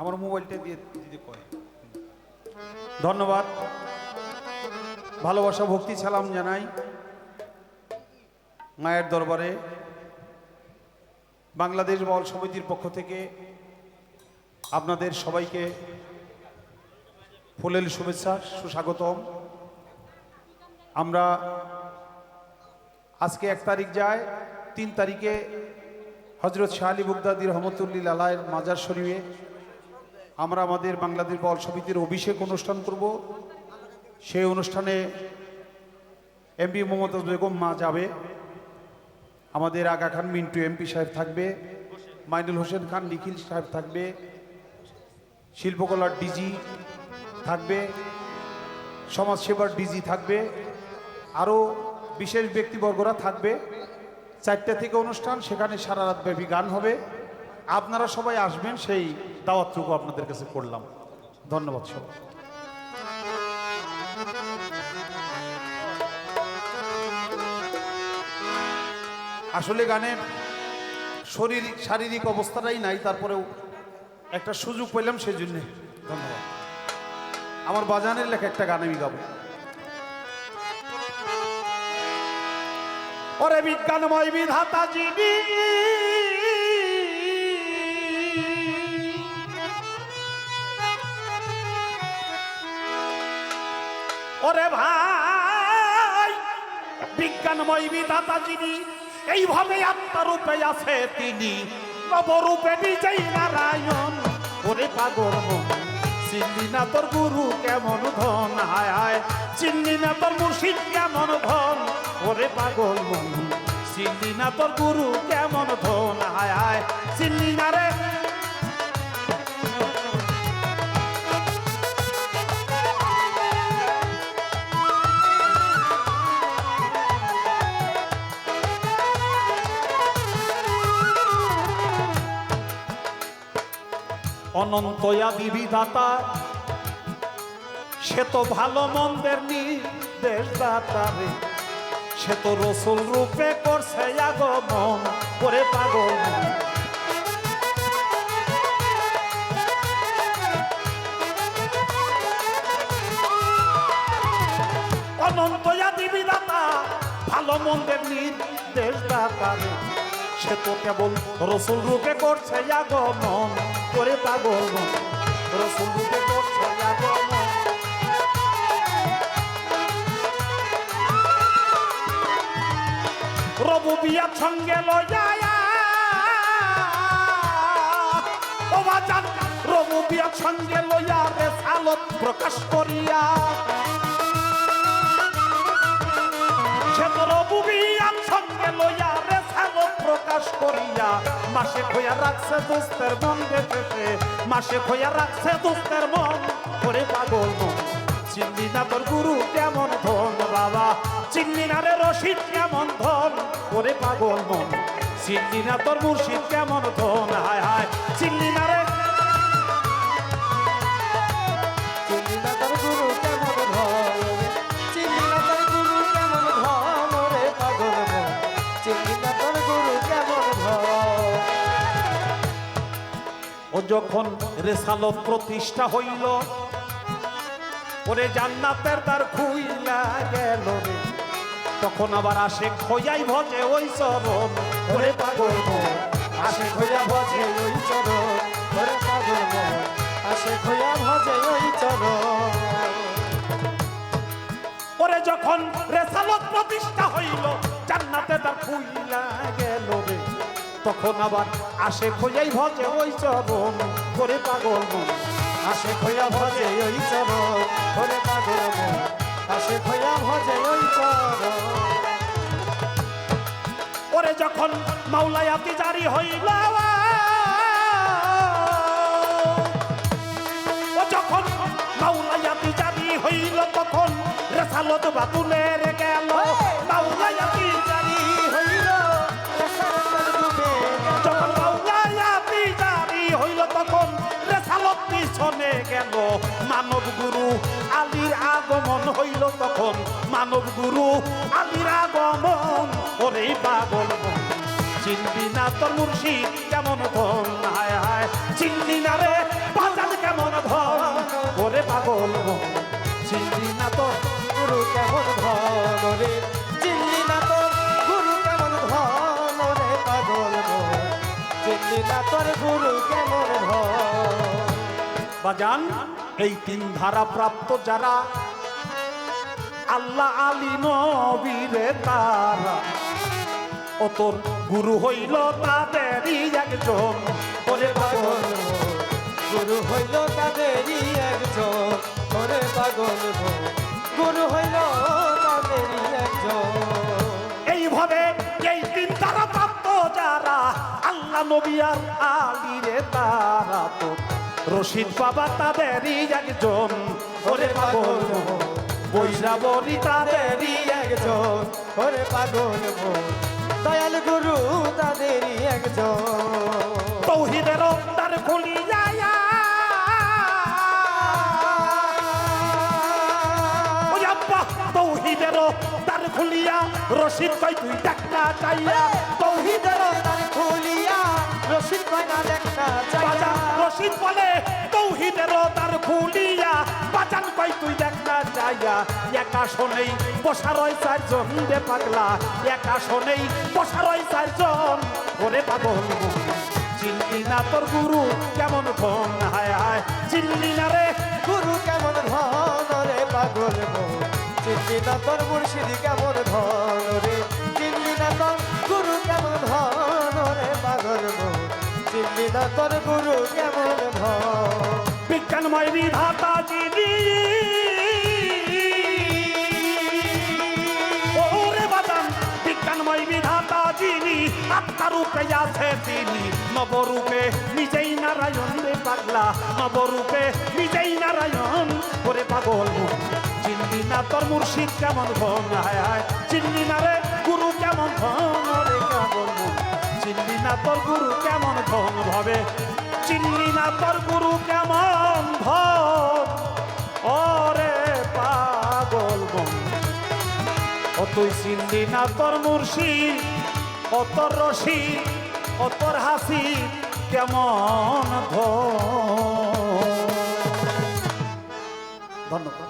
আমার মোবাইলটা দিয়ে দিতে কয় ধন্যবাদ। ভালোবাসা, ভক্তি, সালাম জানাই মায়ের দরবারে। বাংলাদেশ বল সমিতির পক্ষ থেকে আপনাদের সবাইকে ফুলেল শুভেচ্ছা, সুস্বাগতম। আমরা আজকে এক তারিখ যায়, তিন তারিখে হজরত শাহ আলী বুগদাদি রহমতুল্লিল আলায়ের মাজার শরীফে আমরা আমাদের বাংলাদেশ বল সমিতির অভিষেক অনুষ্ঠান করব। সেই অনুষ্ঠানে এমপি মমতাজ বেগম মা যাবে। আমাদের আগা খান মিন্টু এমপি সাহেব থাকবে। মাইনুল হোসেন খান নিখিল সাহেব থাকবে। শিল্পকলার ডিজি থাকবে। সমাজসেবার ডিজি থাকবে। আরও বিশেষ ব্যক্তিবর্গরা থাকবে। চারটা থেকে অনুষ্ঠান, সেখানে সারা রাত ব্যাপী গান হবে। আপনারা সবাই আসবেন সেই দাওয়াতটুকু আপনাদের কাছে করলাম। ধন্যবাদ সবাই। আসলে গানের শরীর, শারীরিক অবস্থাটাই নাই, তারপরেও একটা সুযোগ পেলাম সেই জন্যে ধন্যবাদ। আমার বাজানের লেখা একটা গান আমি গাবো। ওরে বিজ্ঞানময় বিধাতা যিনি ওরে ভাই, বিজ্ঞানময় বিধাতা যিনি, এইভাবে আত্মারূপে আছে তিনি। নবরূপে বিজয়ী নারায়ণ, ওরে পাগল চিনলি না তোর গুরু কেমন ধন? হায় হায়, চিনলি না তোর মুর্শিদ কেমন ধন? ওরে পাগল মন, চিনলি না তোর গুরু কেমন ধন? হায় হায়, চিনলি না রে অনন্তয়া বিবিধাতা। সে তো ভালো মন্দের নির্দেশ দাতারে সে তো রসুল রূপে করছে আগমন করে পাগল। অনন্তয়া বিবিধাতা, ভালো মন্দের নির্দেশ দাতারে সে তো কেবল রসুল রূপে করছে আগমন করে পাগল আগমন রবু বিয়ার সঙ্গে বাজান, রবু বিয়ার সঙ্গে লয়া রে সালত প্রকাশ করিয়া। সালত করিয়া, মাসে খোয়া রাখছে দুস্তের মন দেখেছে মাসে খোয়া রাখছে দুস্তের মন করে পাগল মন। চিনলি না তোর গুরু কেমন ধন, বাবা। চিনলি না রে রশিদ কেমন ধন করে পাগল মন। চিনলি না তোর মুর্শিদ কেমন ধন, হায় হায়। চিনলি না রে যখন রেসালত প্রতিষ্ঠা হইল ওরে জান্নাতের তার খুইলা গেল তখন আবার আসে খোয়াই ভজে ওই চরণ। ওরে পাগল। আসে খোয়া ভজে ওই চরণ। ওরে পাগল আসে খোয়া ভজে ওই চরণ। ওরে যখন রেসালত প্রতিষ্ঠা হইল জান্নাতে তার খুইলা গেল তখন আবার আসে খোয়াই ভজে ওই চরণ করে পাগল মন। আসে খোয়া ভজে ওই চরণ ওরে পাগল মন। আসে খোয়া ভজে ওই চরণ ওরে যখন মাওলায়াতি জারি হইল যখন মাওলায়াতি জারি হইল তখন রেসালত বাতুলের গেল। মানব গুরু আলীর আগমন হইল তখন। মানব গুরু আলীর আগমন, ওরে পাগল। চিনবি না তোর মুর্শিদ কেমন ধন? হায় হায় চিনলি না রে বাজান কেমন ধন? ওরে পাগল চিনলি না তো গুরু কেমন ধন? রে চিনলি না তোর গুরু কেমন ধন? রে পাগল চিনলি না তোর গুরু কেমন ধন? বাজান এই তিন ধারা প্রাপ্ত যারা, আল্লাহ আলী নবীরে তারা। ও তোর গুরু হইল তাদেরই একজন। ওরে পাগল, গুরু হইল তাদেরই একজন। ওরে পাগল, গুরু হইল তাদেরই একজন। এইভাবে এই তিন ধারা প্রাপ্ত যারা, আল্লাহ নবী আর আলী রে তারা। তো রশিদ বাবা তাদেরই একজন। ওরে পাগল বৈরা বলি তাদেরই একজন। ওরে পাগল দয়াল গুরু তাদেরই একজন। তৌহিদের তার খুলি খুলিয়া রশিদ কই তুই ডাক্তার চাইয়া। তৌহিদের তার খুলিয়া রশিদ কয়না দেখা বাজান রশিদ বলে তৌহিদের তার খুলিয়া বাজান কই তুই ডাক্তার চাইয়া। একা শোনেই বসা রয় চারজন রে পাগলা। একা শোনেই বসা রয় চারজন ওরে পাগল চিনলি না তোর গুরু কেমন ধন হায় হায় চিনলি না রে? গুরু কেমন ধন রে পাগল চিনলি না তোর মুর্শিদি কেমন ধন তোর গুরু কেমন বিজ্ঞানময় বিধাতা বাদান বিজ্ঞানময় বিধাতা যিনি, আত্মারূপে আছে তিনি। নবরূপে নিজেই নারায়ণ রে পাগলা। নবরূপে নিজেই নারায়ণ করে পাগল মন। না তোর মুর্শিদ কেমন ধন হায় হায় চিনলি না রে। ভাবে চিনলি না তোর গুরু কেমন ধন ওরে পাগল মন। ও তুই না তোর মুর্শিদ ও রশি, ও তোর হাসি কেমন ধন ধন্যবাদ।